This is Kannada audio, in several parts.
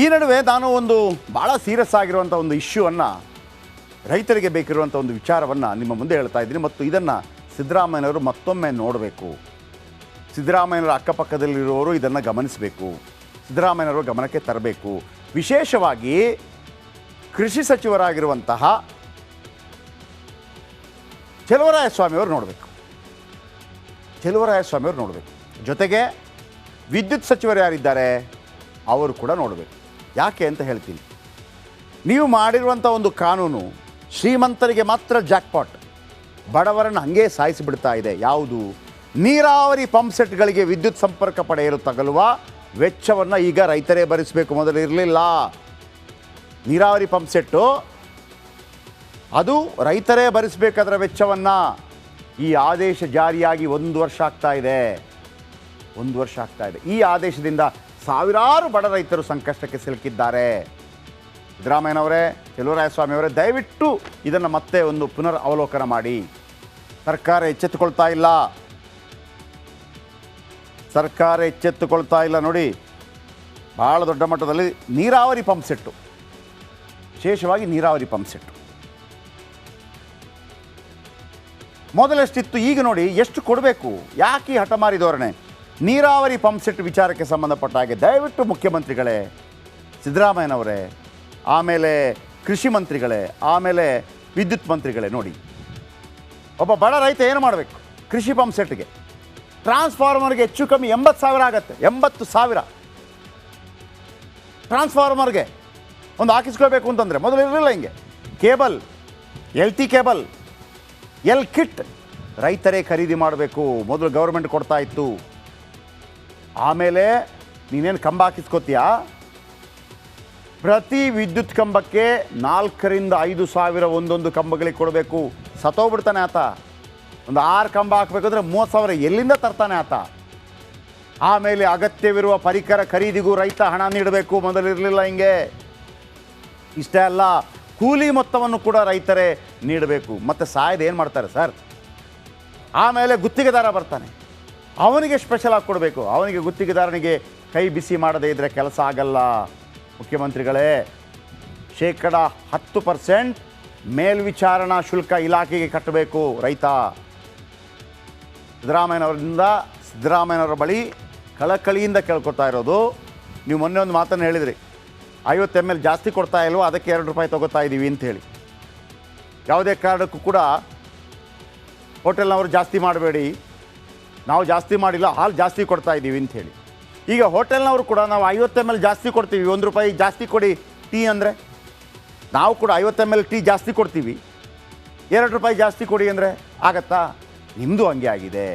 ಈ ನಡುವೆ ನಾನು ಒಂದು ಭಾಳ ಸೀರಿಯಸ್ ಆಗಿರುವಂಥ ಒಂದು ಇಶ್ಯೂವನ್ನು ರೈತರಿಗೆ ಬೇಕಿರುವಂಥ ಒಂದು ವಿಚಾರವನ್ನು ನಿಮ್ಮ ಮುಂದೆ ಹೇಳ್ತಾ ಇದ್ದೀನಿ. ಮತ್ತು ಇದನ್ನು ಸಿದ್ದರಾಮಯ್ಯನವರು ಮತ್ತೊಮ್ಮೆ ನೋಡಬೇಕು. ಸಿದ್ದರಾಮಯ್ಯನವರ ಅಕ್ಕಪಕ್ಕದಲ್ಲಿರುವವರು ಇದನ್ನು ಗಮನಿಸಬೇಕು. ಸಿದ್ದರಾಮಯ್ಯನವರು ಗಮನಕ್ಕೆ ತರಬೇಕು. ವಿಶೇಷವಾಗಿ ಕೃಷಿ ಸಚಿವರಾಗಿರುವಂತಹ ಚೆಲುವರಾಯಸ್ವಾಮಿಯವರು ನೋಡಬೇಕು. ಚೆಲುವರಾಯಸ್ವಾಮಿಯವರು ನೋಡಬೇಕು. ಜೊತೆಗೆ ವಿದ್ಯುತ್ ಸಚಿವರು ಯಾರಿದ್ದಾರೆ? ಅವರು ಕೂಡ ನೋಡಬೇಕು. ಯಾಕೆ ಅಂತ ಹೇಳ್ತೀನಿ. ನೀವು ಮಾಡಿರುವಂಥ ಒಂದು ಕಾನೂನು ಶ್ರೀಮಂತರಿಗೆ ಮಾತ್ರ ಜಾಕ್ಪಾಟ್ ಬಡವರನ್ನು ಹಂಗೆ ಸಾಯಿಸಿಬಿಡ್ತಾ ಇದೆ. ಯಾವುದು? ನೀರಾವರಿ ಪಂಪ್ ಸೆಟ್ಗಳಿಗೆ ವಿದ್ಯುತ್ ಸಂಪರ್ಕ ಪಡೆಯಲು ತಗಲುವ ವೆಚ್ಚವನ್ನು ಈಗ ರೈತರೇ ಭರಿಸಬೇಕು. ಮೊದಲು ಇರಲಿಲ್ಲ. ನೀರಾವರಿ ಪಂಪ್ ಸೆಟ್ಟು ಅದು ರೈತರೇ ಭರಿಸಬೇಕಾದ್ರ ವೆಚ್ಚವನ್ನು. ಈ ಆದೇಶ ಜಾರಿಯಾಗಿ ಒಂದು ವರ್ಷ ಆಗ್ತಾ ಇದೆ. ಒಂದು ವರ್ಷ ಆಗ್ತಾ ಇದೆ. ಈ ಆದೇಶದಿಂದ ಸಾವಿರಾರು ಬಡ ರೈತರು ಸಂಕಷ್ಟಕ್ಕೆ ಸಿಲುಕಿದ್ದಾರೆ. ಸಿದ್ದರಾಮಯ್ಯನವರೇ ಚೆಲುವರಾಯಸ್ವಾಮಿ ಅವರೇ ದಯವಿಟ್ಟು ಇದನ್ನು ಮತ್ತೆ ಒಂದು ಪುನರ್ ಅವಲೋಕನ ಮಾಡಿ. ಸರ್ಕಾರ ಎಚ್ಚೆತ್ತುಕೊಳ್ತಾ ಇಲ್ಲ. ಸರ್ಕಾರ ಎಚ್ಚೆತ್ತುಕೊಳ್ತಾ ಇಲ್ಲ ನೋಡಿ. ಭಾಳ ದೊಡ್ಡ ಮಟ್ಟದಲ್ಲಿ ನೀರಾವರಿ ಪಂಪ್ ಸೆಟ್ಟು. ವಿಶೇಷವಾಗಿ ನೀರಾವರಿ ಪಂಪ್ ಸೆಟ್ಟು. ಮೊದಲೆಷ್ಟಿತ್ತು, ಈಗ ನೋಡಿ ಎಷ್ಟು ಕೊಡಬೇಕು? ಯಾಕೆ ಹಠಮಾರಿ ಧೋರಣೆ? ನೀರಾವರಿ ಪಂಪ್ಸೆಟ್ ವಿಚಾರಕ್ಕೆ ಸಂಬಂಧಪಟ್ಟ ಹಾಗೆ ದಯವಿಟ್ಟು ಮುಖ್ಯಮಂತ್ರಿಗಳೇ, ಸಿದ್ದರಾಮಯ್ಯನವರೇ, ಆಮೇಲೆ ಕೃಷಿ ಮಂತ್ರಿಗಳೇ, ಆಮೇಲೆ ವಿದ್ಯುತ್ ಮಂತ್ರಿಗಳೇ ನೋಡಿ. ಒಬ್ಬ ಬಡ ರೈತ ಏನು ಮಾಡಬೇಕು? ಕೃಷಿ ಪಂಪ್ ಸೆಟ್ಗೆ. ಟ್ರಾನ್ಸ್ಫಾರ್ಮರ್ಗೆ ಹೆಚ್ಚು ಕಮ್ಮಿ ಎಂಬತ್ತು ಸಾವಿರ ಆಗತ್ತೆ. ಎಂಬತ್ತು ಸಾವಿರ. ಟ್ರಾನ್ಸ್ಫಾರ್ಮರ್ಗೆ ಒಂದು ಹಾಕಿಸ್ಕೊಳ್ಬೇಕು ಅಂತಂದರೆ ಮೊದಲು ಇರಲಿಲ್ಲ ಹಿಂಗೆ. Cable, L T cable, L kit ರೈತರೇ ಖರೀದಿ ಮಾಡಬೇಕು. ಮೊದಲು ಗೌರ್ಮೆಂಟ್ ಕೊಡ್ತಾ ಇತ್ತು. ಆಮೇಲೆ ನೀನೇನು ಕಂಬ ಹಾಕಿಸ್ಕೋತೀಯಾ? ಪ್ರತಿ ವಿದ್ಯುತ್ ಕಂಬಕ್ಕೆ ನಾಲ್ಕರಿಂದ ಐದು ಸಾವಿರ ಒಂದೊಂದು ಕಂಬಗಳಿಗೆ ಕೊಡಬೇಕು. ಸತ್ತೋಗ್ಬಿಡ್ತಾನೆ ಆತ. ಒಂದು ಆರು ಕಂಬ ಹಾಕಬೇಕಂದ್ರೆ ಮೂವತ್ತು ಸಾವಿರ ಎಲ್ಲಿಂದ ತರ್ತಾನೆ ಆತ? ಆಮೇಲೆ ಅಗತ್ಯವಿರುವ ಪರಿಕರ ಖರೀದಿಗೂ ರೈತ ಹಣ ನೀಡಬೇಕು ಮೊದಲಿರಲಿಲ್ಲ ಹಿಂಗೆ. ಇಷ್ಟೇ ಅಲ್ಲ, ಕೂಲಿ ಮೊತ್ತವನ್ನು ಕೂಡ ರೈತರೇ ನೀಡಬೇಕು. ಮತ್ತು ಸಾಯದ ಏನು ಮಾಡ್ತಾರೆ ಸರ್? ಆಮೇಲೆ ಗುತ್ತಿಗೆದಾರ ಬರ್ತಾನೆ. ಅವನಿಗೆ ಸ್ಪೆಷಲ್ ಆಗಿ ಕೊಡಬೇಕು. ಅವನಿಗೆ ಗುತ್ತಿಗೆದಾರನಿಗೆ ಕೈ ಬಿಸಿ ಮಾಡದೇ ಇದ್ದರೆ ಕೆಲಸ ಆಗಲ್ಲ. ಮುಖ್ಯಮಂತ್ರಿಗಳೇ, ಶೇಕಡ ಹತ್ತು ಪರ್ಸೆಂಟ್ ಮೇಲ್ವಿಚಾರಣಾ ಶುಲ್ಕ ಇಲಾಖೆಗೆ ಕಟ್ಟಬೇಕು ರೈತ. ಸಿದ್ದರಾಮಯ್ಯನವರಿಂದ ಸಿದ್ದರಾಮಯ್ಯನವರ ಬಳಿ ಕಳಕಳಿಯಿಂದ ಕೇಳ್ಕೊತಾ ಇರೋದು. ನೀವು ಮೊನ್ನೆ ಒಂದು ಮಾತನ್ನು ಹೇಳಿದ್ರಿ. ಐವತ್ತು ಎಂ ಎಲ್ ಜಾಸ್ತಿ ಕೊಡ್ತಾ ಇಲ್ವೋ ಅದಕ್ಕೆ ಎರಡು ರೂಪಾಯಿ ತೊಗೋತಾ ಇದ್ದೀವಿ ಅಂತ ಹೇಳಿ. ಯಾವುದೇ ಕಾರಣಕ್ಕೂ ಕೂಡ ಹೋಟೆಲ್ನವರು ಜಾಸ್ತಿ ಮಾಡಬೇಡಿ. ನಾವು ಜಾಸ್ತಿ ಮಾಡಿಲ್ಲ, ಹಾಲು ಜಾಸ್ತಿ ಕೊಡ್ತಾ ಇದ್ದೀವಿ ಅಂತ ಈಗ ಹೋಟೆಲ್ನವರು ಕೂಡ ನಾವು ಐವತ್ತು ಎಂ ಎಲ್ ಜಾಸ್ತಿ ಕೊಡ್ತೀವಿ, ಒಂದು ರೂಪಾಯಿ ಜಾಸ್ತಿ ಕೊಡಿ, ಟೀ ಅಂದರೆ? ನಾವು ಕೂಡ ಐವತ್ತು ಎಂ ಎಲ್ ಟೀ ಜಾಸ್ತಿ ಕೊಡ್ತೀವಿ, ಎರಡು ರೂಪಾಯಿ ಜಾಸ್ತಿ ಕೊಡಿ ಅಂದರೆ ಆಗತ್ತಾ? ನಿಮ್ಮದು ಹಂಗೆ ಆಗಿದೆ.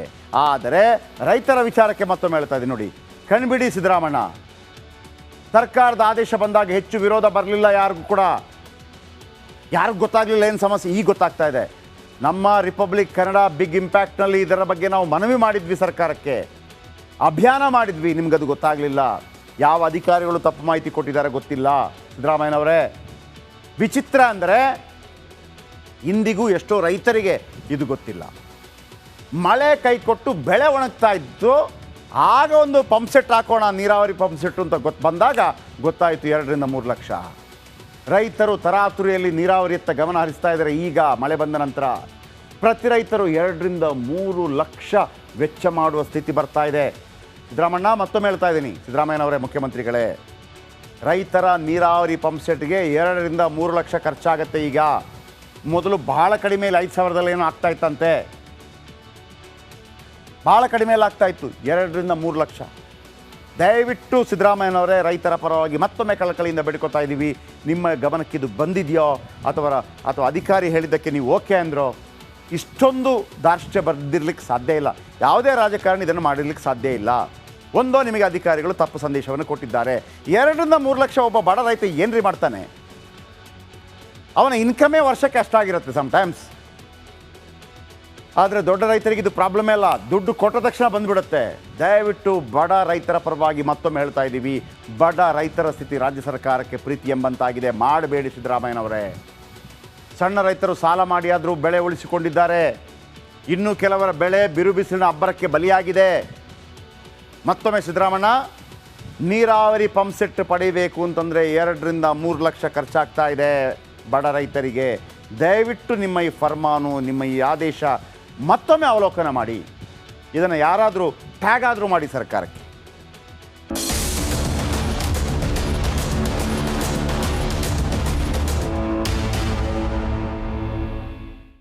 ಆದರೆ ರೈತರ ವಿಚಾರಕ್ಕೆ ಮತ್ತೊಮ್ಮೆ ಹೇಳ್ತಾ ಇದ್ದೀನಿ ನೋಡಿ, ಕಣ್ಬಿಡಿ ಸಿದ್ದರಾಮಣ್ಣ. ಸರ್ಕಾರದ ಆದೇಶ ಬಂದಾಗ ಹೆಚ್ಚು ವಿರೋಧ ಬರಲಿಲ್ಲ ಯಾರಿಗೂ ಕೂಡ. ಯಾರಿಗೂ ಗೊತ್ತಾಗಲಿಲ್ಲ ಏನು ಸಮಸ್ಯೆ, ಈಗ ಗೊತ್ತಾಗ್ತಾ ಇದೆ. ನಮ್ಮ ರಿಪಬ್ಲಿಕ್ ಕನ್ನಡ ಬಿಗ್ ಇಂಪ್ಯಾಕ್ಟ್ನಲ್ಲಿ ಇದರ ಬಗ್ಗೆ ನಾವು ಮನವಿ ಮಾಡಿದ್ವಿ ಸರ್ಕಾರಕ್ಕೆ. ಅಭಿಯಾನ ಮಾಡಿದ್ವಿ, ನಿಮ್ಗದು ಗೊತ್ತಾಗಲಿಲ್ಲ. ಯಾವ ಅಧಿಕಾರಿಗಳು ತಪ್ಪು ಮಾಹಿತಿ ಕೊಟ್ಟಿದ್ದಾರೆ ಗೊತ್ತಿಲ್ಲ. ಸಿದ್ದರಾಮಯ್ಯನವರೇ, ವಿಚಿತ್ರ ಅಂದರೆ ಇಂದಿಗೂ ಎಷ್ಟೋ ರೈತರಿಗೆ ಇದು ಗೊತ್ತಿಲ್ಲ. ಮಳೆ ಕೈ ಕೊಟ್ಟು ಬೆಳೆ ಒಣಗ್ತಾ ಇದ್ದು, ಆಗ ಒಂದು ಪಂಪ್ ಸೆಟ್ ಹಾಕೋಣ, ನೀರಾವರಿ ಪಂಪ್ ಸೆಟ್ ಅಂತ ಗೊತ್ತು ಬಂದಾಗ ಗೊತ್ತಾಯಿತು ಎರಡರಿಂದ ಮೂರು ಲಕ್ಷ. ರೈತರು ತರಾತುರಿಯಲ್ಲಿ ನೀರಾವರಿಯತ್ತ ಗಮನ ಹರಿಸ್ತಾ ಇದ್ದಾರೆ. ಈಗ ಮಳೆ ಬಂದ ನಂತರ ಪ್ರತಿ ರೈತರು ಎರಡರಿಂದ ಮೂರು ಲಕ್ಷ ವೆಚ್ಚ ಮಾಡುವ ಸ್ಥಿತಿ ಬರ್ತಾ ಇದೆ. ಸಿದ್ದರಾಮಣ್ಣ, ಮತ್ತೊಮ್ಮೆ ಹೇಳ್ತಾ ಇದ್ದೀನಿ. ಸಿದ್ದರಾಮಯ್ಯನವರೇ, ಮುಖ್ಯಮಂತ್ರಿಗಳೇ, ರೈತರ ನೀರಾವರಿ ಪಂಪ್ ಸೆಟ್ಗೆ ಎರಡರಿಂದ ಮೂರು ಲಕ್ಷ ಖರ್ಚಾಗತ್ತೆ ಈಗ. ಮೊದಲು ಬಹಳ ಕಡಿಮೆಯಲ್ಲಿ ಐದು ಸಾವಿರದಲ್ಲಿ ಏನೋ ಆಗ್ತಾ ಇತ್ತಂತೆ. ಭಾಳ ಕಡಿಮೆಯಲ್ಲಿ ಆಗ್ತಾ ಇತ್ತು, ಎರಡರಿಂದ ಮೂರು ಲಕ್ಷ. ದಯವಿಟ್ಟು ಸಿದ್ದರಾಮಯ್ಯನವರೇ, ರೈತರ ಪರವಾಗಿ ಮತ್ತೊಮ್ಮೆ ಕಳಕಳಿಯಿಂದ ಬೇಡ್ಕೊತಾ ಇದ್ದೀವಿ. ನಿಮ್ಮ ಗಮನಕ್ಕೆ ಇದು ಬಂದಿದೆಯೋ? ಅಥವಾ ಅಥವಾ ಅಧಿಕಾರಿ ಹೇಳಿದ್ದಕ್ಕೆ ನೀವು ಓಕೆ ಅಂದ್ರೋ? ಇಷ್ಟೊಂದು ದಾರ್ಶ್ಯ ಬರ್ದಿರ್ಲಿಕ್ಕೆ ಸಾಧ್ಯ ಇಲ್ಲ. ಯಾವುದೇ ರಾಜಕಾರಣಿ ಇದನ್ನು ಮಾಡಿರ್ಲಿಕ್ಕೆ ಸಾಧ್ಯ ಇಲ್ಲ. ಒಂದೋ ನಿಮಗೆ ಅಧಿಕಾರಿಗಳು ತಪ್ಪು ಸಂದೇಶವನ್ನು ಕೊಟ್ಟಿದ್ದಾರೆ. ಎರಡರಿಂದ ಮೂರು ಲಕ್ಷ ಒಬ್ಬ ಬಡ ರೈತ ಏನ್ರಿ ಮಾಡ್ತಾನೆ? ಅವನ ಇನ್ಕಮೇ ವರ್ಷಕ್ಕೆ ಅಷ್ಟಾಗಿರುತ್ತೆ ಸಮ್ಟೈಮ್ಸ್ ಆದರೆ ದೊಡ್ಡ ರೈತರಿಗೆ ಇದು ಪ್ರಾಬ್ಲಮೇ ಅಲ್ಲ. ದುಡ್ಡು ಕೊಟ್ಟ ತಕ್ಷಣ ಬಂದ್ಬಿಡುತ್ತೆ. ದಯವಿಟ್ಟು ಬಡ ರೈತರ ಪರವಾಗಿ ಮತ್ತೊಮ್ಮೆ ಹೇಳ್ತಾ ಇದ್ದೀವಿ. ಬಡ ರೈತರ ಸ್ಥಿತಿ ರಾಜ್ಯ ಸರ್ಕಾರಕ್ಕೆ ಪ್ರೀತಿ ಎಂಬಂತಾಗಿದೆ. ಮಾಡಬೇಡಿ ಸಿದ್ದರಾಮಯ್ಯನವರೇ ಸಣ್ಣ ರೈತರು ಸಾಲ ಮಾಡಿ ಆದರೂ ಬೆಳೆ ಉಳಿಸಿಕೊಂಡಿದ್ದಾರೆ. ಇನ್ನು ಕೆಲವರ ಬೆಳೆ ಬಿರುಬಿಸಿಲಿನ ಅಬ್ಬರಕ್ಕೆ ಬಲಿಯಾಗಿದೆ. ಮತ್ತೊಮ್ಮೆ ಸಿದ್ದರಾಮಣ್ಣ, ನೀರಾವರಿ ಪಂಪ್ ಸೆಟ್ ಪಡಿಬೇಕು ಅಂತಂದರೆ ಎರಡರಿಂದ ಮೂರು ಲಕ್ಷ ಖರ್ಚಾಗ್ತಾ ಇದೆ ಬಡ ರೈತರಿಗೆ. ದಯವಿಟ್ಟು ನಿಮ್ಮ ಈ ಫರ್ಮಾನು, ನಿಮ್ಮ ಈ ಆದೇಶ ಮತ್ತೊಮ್ಮೆ ಅವಲೋಕನ ಮಾಡಿ. ಇದನ್ನು ಯಾರಾದರೂ ಟ್ಯಾಗ್ ಆದರೂ ಮಾಡಿ ಸರ್ಕಾರಕ್ಕೆ.